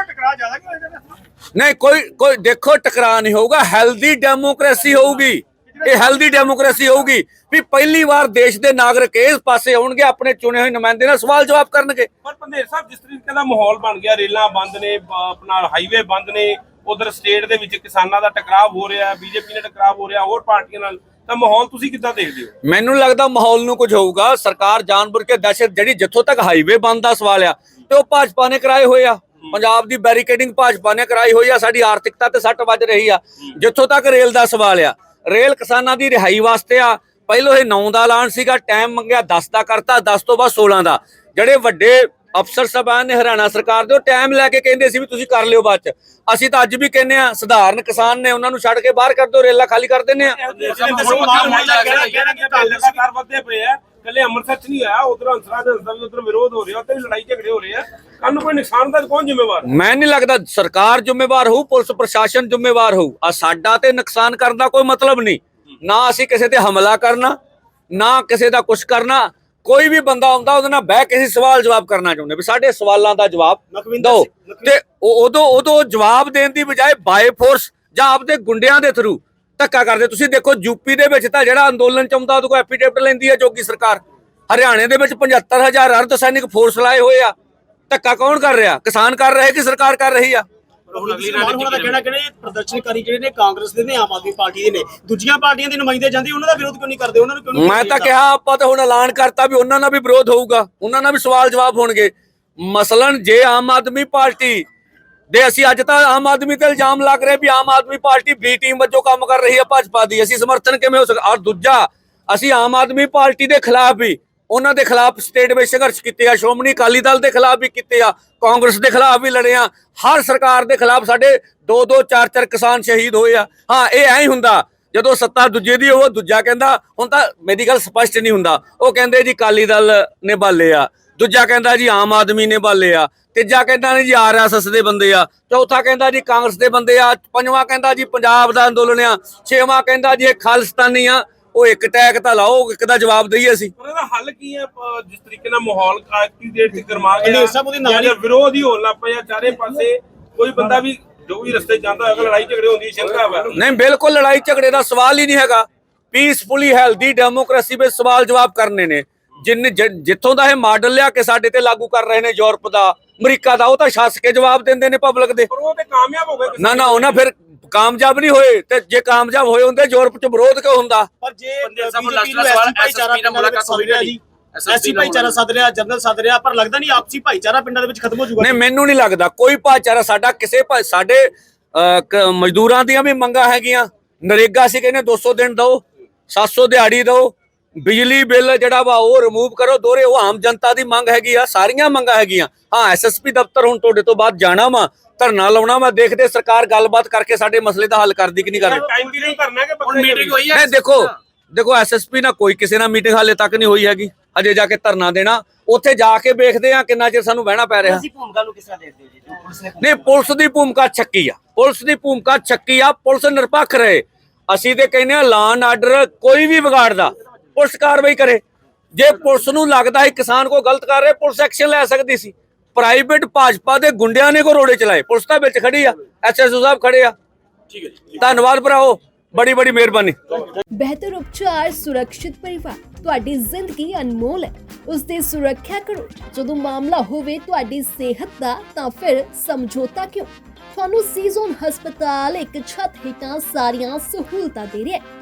ਟਕਰਾ ਨਹੀਂ ਕੋਈ ਕੋਈ ਦੇਖੋ ਟਕਰਾਅ ਨਹੀਂ ਹੋਊਗਾ। ਹੈਲਦੀ ਡੈਮੋਕ੍ਰੇਸੀ ਹੋਊਗੀ। ਇਹ ਹੈਲਦੀ ਡੈਮੋਕ੍ਰੇਸੀ ਹੋਊਗੀ ਵੀ ਪਹਿਲੀ ਵਾਰ ਦੇਸ਼ ਦੇ ਨਾਗਰਿਕ ਇਸ ਪਾਸੇ ਆਉਣਗੇ ਆਪਣੇ ਚੁਣੇ ਹੋਏ ਨੁਮਾਇੰਦੇ ਨਾਲ ਸਵਾਲ ਜਵਾਬ ਕਰਨਗੇ। ਪਰ ਪੰਦੇਰ ਸਾਹਿਬ ਜਿਸ ਤਰੀਕੇ ਦਾ ਮਾਹੌਲ ਬਣ ਗਿਆ ਰੇਲਾਂ ਬੰਦ ਨੇ ਆਪਣਾ ਹਾਈਵੇ ਬੰਦ ਨੇ ਉਧਰ ਸਟੇਟ ਦੇ ਵਿੱਚ ਕਿਸਾਨਾਂ ਦਾ ਟਕਰਾਅ ਹੋ ਰਿਹਾ ਬੀਜੇਪੀ ਨਾਲ ਟਕਰਾਅ ਹੋ ਰਿਹਾ ਹੋਰ ਪਾਰਟੀਆਂ ਨਾਲ ਤਾਂ ਮਾਹੌਲ ਤੁਸੀਂ ਕਿੱਦਾਂ ਦੇਖਦੇ ਹੋ? ਮੈਨੂੰ ਲੱਗਦਾ ਮਾਹੌਲ ਨੂੰ ਕੁਝ ਹੋਊਗਾ। ਸਰਕਾਰ ਜਾਣਬੁੱਝ ਕੇ ਦਹਿਸ਼ਤ ਜਿਹੜੀ ਜਿੱਥੋਂ ਤੱਕ ਹਾਈਵੇ ਬੰਦ ਦਾ ਸਵਾਲ ਆ ਤੇ ਉਹ ਭਾਜਪਾ ਨੇ ਕਰਾਏ ਹੋਏ ਆ। ਪੰਜਾਬ ਦੀ ਬੈਰੀਕੇਡਿੰਗ ਭਾਜਪਾ ਨੇ ਕਰਾਈ ਹੋਈ ਆ ਸਾਡੀ ਆਰਥਿਕਤਾ ਤੇ ਸੱਟ ਵੱਜ ਰਹੀ ਆ ਜਿੱਥੋਂ ਤੱਕ ਰੇਲ ਦਾ ਸਵਾਲ ਆ। ਰੇਲ ਕਿਸਾਨਾਂ ਦੀ ਰਿਹਾਈ ਵਾਸਤੇ ਆ। ਪਹਿਲੋਂ ਇਹ 9 ਦਾ ਐਲਾਨ ਸੀਗਾ, ਟਾਈਮ ਮੰਗਿਆ 10 ਦਾ ਕਰਤਾ 10 ਤੋਂ ਬਾਅਦ 16 ਦਾ। ਜਿਹੜੇ ਵੱਡੇ ਅਫਸਰ ਸਾਹਿਬਾਨ ਨੇ ਹਰਿਆਣਾ ਸਰਕਾਰ ਦੇ, ਉਹ ਟਾਈਮ ਲੈ ਕੇ ਕਹਿੰਦੇ ਸੀ ਵੀ ਤੁਸੀਂ ਕਰ ਲਿਓ ਬਾਅਦ ਚ। ਅਸੀਂ ਤਾਂ ਅੱਜ ਵੀ ਕਹਿੰਦੇ ਆ ਸਧਾਰਨ ਕਿਸਾਨ ਨੇ ਉਹਨਾਂ ਨੂੰ ਛੱਡ ਕੇ ਬਾਹਰ ਕਰ ਦਿਓ, ਰੇਲਾਂ ਖਾਲੀ ਕਰ ਦਿੰਦੇ ਆ। ਕੱਲੇ ਅੰਮ੍ਰਿਤਸਰ ਚ ਨਹੀਂ ਆਇਆ ਉਧਰ ਅੰਸਰਾ ਦੇ ਅੰਸਰਾ ਉਧਰ ਵਿਰੋਧ ਹੋ ਰਿਹਾ ਉੱਥੇ ਲੜਾਈ ਝਗੜੇ ਹੋ ਰਹੇ ਆ। ਕੱਲ ਨੂੰ ਕੋਈ ਨੁਕਸਾਨ ਦਾ ਕੌਣ ਜ਼ਿੰਮੇਵਾਰ? ਮੈਂ ਨਹੀਂ ਲੱਗਦਾ ਸਰਕਾਰ ਜ਼ਿੰਮੇਵਾਰ ਹੋਊ ਪੁਲਿਸ ਪ੍ਰਸ਼ਾਸਨ ਜ਼ਿੰਮੇਵਾਰ ਹੋਊ। ਆ ਸਾਡਾ ਤੇ ਨੁਕਸਾਨ ਕਰਨ ਦਾ ਕੋਈ ਮਤਲਬ ਨਹੀਂ। ਨਾ ਅਸੀਂ ਕਿਸੇ ਤੇ ਹਮਲਾ ਕਰਨਾ ਨਾ ਕਿਸੇ ਦਾ ਕੁਝ ਕਰਨਾ। ਕੋਈ ਵੀ ਬੰਦਾ ਆਉਂਦਾ ਉਹਦੇ ਨਾਲ ਬਹਿ ਕੇ ਅਸੀਂ ਸਵਾਲ ਜਵਾਬ ਕਰਨਾ ਚਾਹੁੰਦੇ ਵੀ ਸਾਡੇ ਸਵਾਲਾਂ ਦਾ ਜਵਾਬ ਦਿਓ। ਤੇ ਉਦੋਂ ਉਦੋਂ ਜਵਾਬ ਦੇਣ ਦੀ ਬਜਾਏ ਬਾਏ ਫੋਰਸ ਜਾਂ ਆਪਦੇ ਗੁੰਡਿਆਂ ਦੇ ਥਰੂ ਧੱਕਾ ਕਰਦੇ। ਤੁਸੀਂ ਦੇਖੋ ਯੂਪੀ ਦੇ ਵਿੱਚ ਤਾਂ ਜਿਹੜਾ ਅੰਦੋਲਨ ਚ ਆਉਂਦਾ ਉਹਦੇ ਕੋਲ ਐਫੀਡੇਵਿਟ ਲੈਂਦੀ ਹੈ ਜੋਗੀ ਸਰਕਾਰ। ਹਰਿਆਣੇ ਦੇ ਵਿੱਚ 75000 ਅਰਧ ਸੈਨਿਕ ਫੋਰਸ ਲਾਏ ਹੋਏ ਆ। ਧੱਕਾ ਕੌਣ ਕਰ ਰਿਹਾ? ਕਿਸਾਨ ਕਰ ਰਹੇ ਕਿ ਸਰਕਾਰ ਕਰ ਰਹੀ ਆ? ਹੁਣ ਅਗਲੀ ਹੋਣਾ ਦਾ ਕਹਿਣਾ ਕਿ ਇਹ ਪ੍ਰਦਰਸ਼ਨਕਾਰੀ ਜਿਹੜੇ ਨੇ ਕਾਂਗਰਸ ਦੇ ਨੇ ਆਮ ਆਦਮੀ ਪਾਰਟੀ ਦੇ ਨੇ। ਦੂਜੀਆਂ ਪਾਰਟੀਆਂ ਦੇ ਨੁਮਾਇੰਦੇ ਜਾਂਦੇ ਉਹਨਾਂ ਦਾ ਵਿਰੋਧ ਕਿਉਂ ਨਹੀਂ ਕਰਦੇ? ਉਹਨਾਂ ਨੂੰ ਕਿਉਂ ਨਹੀਂ ਮੈਂ ਤਾਂ ਕਿਹਾ ਆਪਾਂ ਤਾਂ ਹੁਣ ਐਲਾਨ ਕਰਤਾ ਵੀ ਉਹਨਾਂ ਨਾਲ ਵੀ ਵਿਰੋਧ ਹੋਊਗਾ। ਉਹਨਾਂ ਨਾਲ ਵੀ ਸਵਾਲ ਜਵਾਬ ਹੋਣਗੇ। ਮਸਲਨ ਜੇ ਆਮ ਆਦਮੀ ਪਾਰਟੀ ਦੇ ਅਸੀਂ ਅੱਜ ਤਾਂ ਆਮ ਆਦਮੀ ਤੇ ਇਲਜ਼ਾਮ ਲੱਗ ਰਹੇ ਵੀ Aam Aadmi party B team ਵਜੋਂ ਕੰਮ ਕਰ ਰਹੀ ਹੈ ਭਾਜਪਾ ਦੀ। ਅਸੀਂ ਸਮਰਥਨ ਕਿਵੇਂ ਹੋ ਸਕਦਾ ਔਰ ਦੂਜਾ, ਅਸੀਂ ਆਮ ਆਦਮੀ ਪਾਰਟੀ ਦੇ ਖਿਲਾਫ ਵੀ, ਉਹਨਾਂ ਦੇ ਖਿਲਾਫ ਸਟੇਟ ਵਿੱਚ ਸੰਘਰਸ਼ ਕੀਤੇ ਆ, ਸ਼੍ਰੋਮਣੀ ਅਕਾਲੀ ਦਲ ਦੇ ਖਿਲਾਫ ਵੀ ਕੀਤੇ ਆ, ਕਾਂਗਰਸ ਦੇ ਖਿਲਾਫ ਵੀ ਲੜੇ ਆ, ਹਰ ਸਰਕਾਰ ਦੇ ਖਿਲਾਫ ਸਾਡੇ ਦੋ ਦੋ, ਚਾਰ ਚਾਰ ਕਿਸਾਨ ਸ਼ਹੀਦ ਹੋਏ ਆ। ਹਾਂ, ਇਹ ਐਂ ਹੀ ਹੁੰਦਾ, ਜਦੋਂ ਸੱਤਾ ਦੂਜੇ ਦੀ ਉਹ ਦੂਜਾ ਕਹਿੰਦਾ, ਹੁਣ ਤਾਂ ਮੇਰੀ ਗੱਲ ਸਪਸ਼ਟ ਨਹੀਂ ਹੁੰਦਾ। ਉਹ ਕਹਿੰਦੇ ਜੀ ਅਕਾਲੀ ਦਲ ਨੇ ਬਾਲੇ ਆ, ਦੂਜਾ ਕਹਿੰਦਾ ਜੀ ਆਮ ਆਦਮੀ ਨੇ ਬਾਲੇ ਆ। ਤੀਜਾ ਕਹਿੰਦਾ ਨੇ ਜੀ ਆਰਐਸਐਸ ਦੇ ਬੰਦੇ ਆ ਚੌਥਾ ਕਹਿੰਦਾ ਜੀ ਕਾਂਗਰਸ ਦੇ ਬੰਦੇ ਆ ਪੰਜਵਾਂ ਕਹਿੰਦਾ ਜੀ ਪੰਜਾਬ ਦਾ ਅੰਦੋਲਨ ਆ ਛੇਵਾਂ ਕਹਿੰਦਾ ਜੀ ਇਹ ਖਾਲਿਸਤਾਨੀ ਆ ਉਹ ਇੱਕ ਟੈਗ ਤਾਂ ਲਾਓ ਇੱਕ ਦਾ ਜਵਾਬ ਦਈਏ ਅਸੀਂ। ਪਰ ਇਹਦਾ ਹੱਲ ਕੀ ਹੈ ਜਿਸ ਤਰੀਕੇ ਨਾਲ ਮਾਹੌਲ ਅੱਜ ਦੀ 'ਚ ਗਰਮਾ ਗਿਆ ਗਣੇਸ਼ ਸਾਹਿਬ ਉਹਦੇ ਨਾਲ ਹੀ- ਵਿਰੋਧ ਹੀ ਹੋਣ ਲੱਗ ਪਿਆ ਚਾਰੇ ਪਾਸੇ ਕੋਈ ਬੰਦਾ ਵੀ ਜੋ ਵੀ ਰਸਤੇ ਜਾਂਦਾ ਹੋਵੇਗਾ ਲੜਾਈ ਝਗੜੇ ਹੁੰਦੀ ਸ਼ੰਕਾ ਵਾ। ਨਹੀਂ ਬਿਲਕੁਲ ਲੜਾਈ ਝਗੜੇ ਦਾ ਸਵਾਲ ਹੀ ਨਹੀਂ ਹੈਗਾ। ਪੀਸਫੁਲੀ ਹੈਲਦੀ ਡੈਮੋਕ੍ਰੇਸੀ ਵਿੱਚ ਸਵਾਲ ਜਵਾਬ ਕਰਨੇ ਨੇ। ਜਿੰਨ ਜਿੱਥੋਂ ਦਾ ਇਹ ਮਾਡਲ ਲਿਆ ਕੇ ਸਾਡੇ ਤੇ ਲਾਗੂ ਕਰ ਰਹੇ ਨੇ ਯੂਰਪ ਦਾ ਅਮਰੀਕਾ ਦਾ ਉਹ ਤਾਂ ਛੱਸ ਕੇ ਜਵਾਬ ਦਿੰਦੇ ਨੇ ਪਬਲਿਕ ਦੇ। ਪਰ ਉਹ ਤੇ ਕਾਮਯਾਬ ਹੋ ਗਏ ਨਾ ਨਾ ਉਹਨਾਂ ਫਿਰ ਕਾਮਯਾਬ ਨਹੀਂ ਹੋਏ ਤੇ ਜੇ ਕਾਮਯਾਬ ਹੋਏ ਹੁੰਦੇ ਯੂਰਪ ਚ ਵਿਰੋਧ ਕਿਉਂ ਹੁੰਦਾ? ਪਰ ਜੇ ਨੂੰ ਭਾਈਚਾਰਾ ਮੁਲਾਕਾਤ ਸੱਦ ਰਿਹਾ ਐਸੀ ਭਾਈਚਾਰਾ ਸੱਦ ਰਿਹਾ ਜਨਰਲ ਸੱਦ ਰਿਹਾ ਪਰ ਲੱਗਦਾ ਨਹੀਂ ਆਪਸੀ ਭਾਈਚਾਰਾ ਪਿੰਡਾਂ ਦੇ ਵਿੱਚ ਖਤਮ ਹੋ ਜਾਊਗਾ ਨਹੀਂ ਮੈਨੂੰ ਨਹੀਂ ਲੱਗਦਾ। ਕੋਈ ਭਾਈਚਾਰਾ ਸਾਡਾ ਕਿਸੇ ਸਾਡੇ ਮਜ਼ਦੂਰਾਂ ਦੀਆਂ ਵੀ ਮੰਗਾਂ ਹੈਗੀਆਂ। ਨਰੇਗਾ ਸੀ ਕਹਿੰਦੇ 200 ਦਿਨ ਦਿਓ 700 ਦਿਹਾੜੀ ਦਿਓ। ਬਿਜਲੀ ਬਿੱਲ ਜਿਹੜਾ ਵਾ ਉਹ ਰਿਮੂਵ ਕਰੋ। ਦੋਰੇ ਉਹ ਆਮ ਜਨਤਾ ਦੀ ਮੰਗ ਹੈਗੀ ਆ ਸਾਰੀਆਂ ਮੰਗਾਂ ਹੈਗੀਆਂ। ਹਾਂ ਐਸਐਸਪੀ ਦਫ਼ਤਰ ਹੁਣ ਤੁਹਾਡੇ ਤੋਂ ਬਾਅਦ ਜਾਣਾ ਵਾ ਧਰਨਾ ਲਾਉਣਾ ਵਾ ਦੇਖਦੇ ਸਰਕਾਰ ਗੱਲਬਾਤ ਕਰਕੇ ਸਾਡੇ ਮਸਲੇ ਦਾ ਹੱਲ ਕਰਦੀ ਕਿ ਨਹੀਂ ਕਰਦੀ ਟਾਈਮ ਪੀਰੀਅਡ ਕਰਨਾ ਕਿ ਹੁਣ ਮੀਟਿੰਗ ਹੋਈ ਹੈ ਨਹੀਂ ਦੇਖੋ ਦੇਖੋ ਐਸਐਸਪੀ ਨਾਲ ਕੋਈ ਕਿਸੇ ਨਾਲ ਮੀਟਿੰਗ ਹਾਲੇ ਤੱਕ ਨਹੀਂ ਹੋਈ ਹੈਗੀ। ਅਜੇ ਜਾ ਕੇ ਧਰਨਾ ਦੇਣਾ। ਉੱਥੇ ਜਾ ਕੇ ਵੇਖਦੇ ਆ ਕਿੰਨਾ ਚਿਰ ਸਾਨੂੰ ਬਹਿਣਾ ਪੈ ਰਿਹਾ। ਅਸੀਂ ਭੂਮਿਕਾ ਨੂੰ ਕਿਸ ਤਰ੍ਹਾਂ ਦੇਖਦੇ ਜੀ? ਜੋ ਪੁਲਿਸ ਨੇ ਨਹੀਂ ਪੁਲਿਸ ਦੀ ਭੂਮਿਕਾ ਚੱਕੀ ਆ। ਪੁਲਿਸ ਦੀ ਭੂਮਿਕਾ ਚੱਕੀ ਆ। ਪੁਲਿਸ ਨਿਰਪੱਖ ਰਹੇ। ਅਸੀਂ ਤੇ ਕਹਿੰਦੇ ਆ ਲਾਨ ਆਰਡਰ ਕੋਈ ਵੀ ਵਿਗਾੜਦਾ। ਪੁਲਿਸ ਕਾਰਵਾਈ ਕਰੇ। ਜੇ ਪੁਲਿਸ ਨੂੰ ਲੱਗਦਾ ਹੈ ਕਿਸਾਨ ਕੋ ਗਲਤ ਕਰ ਰਿਹਾ ਪੁਲਿਸ ਐਕਸ਼ਨ ਲੈ ਸਕਦੀ ਸੀ। ਪ੍ਰਾਈਵੇਟ ਭਾਜਪਾ ਦੇ ਗੁੰਡਿਆਂ ਨੇ ਕੋ ਰੋੜੇ ਚਲਾਏ। ਪੁਲਿਸ ਤਾਂ ਵਿੱਚ ਖੜੀ ਆ ਐਸਐਸਓ ਸਾਹਿਬ ਖੜੇ ਆ। ਠੀਕ ਹੈ ਜੀ। ਧੰਨਵਾਦ ਭਰਾਓ ਬੜੀ ਬੜੀ ਮਿਹਰਬਾਨੀ। ਬਿਹਤਰ ਉਪਚਾਰ ਸੁਰੱਖਿਅਤ ਪਰਿਵਾਰ ਤੁਹਾਡੀ ਜ਼ਿੰਦਗੀ ਅਨਮੋਲ ਹੈ। ਉਸ ਦੀ ਸੁਰੱਖਿਆ ਕਰੋ। ਜਦੋਂ ਮਾਮਲਾ ਹੋਵੇ ਤੁਹਾਡੀ ਸਿਹਤ ਦਾ ਤਾਂ ਫਿਰ ਸਮਝੌਤਾ ਕਿਉਂ? ਤੁਹਾਨੂੰ ਸੀਜ਼ਨ ਹਸਪਤਾਲ ਇੱਕ ਛੱਤ ਹੇਠਾਂ ਸਾਰੀਆਂ ਸਹੂਲਤਾਂ ਦੇ ਰਿਹਾ ਹੈ।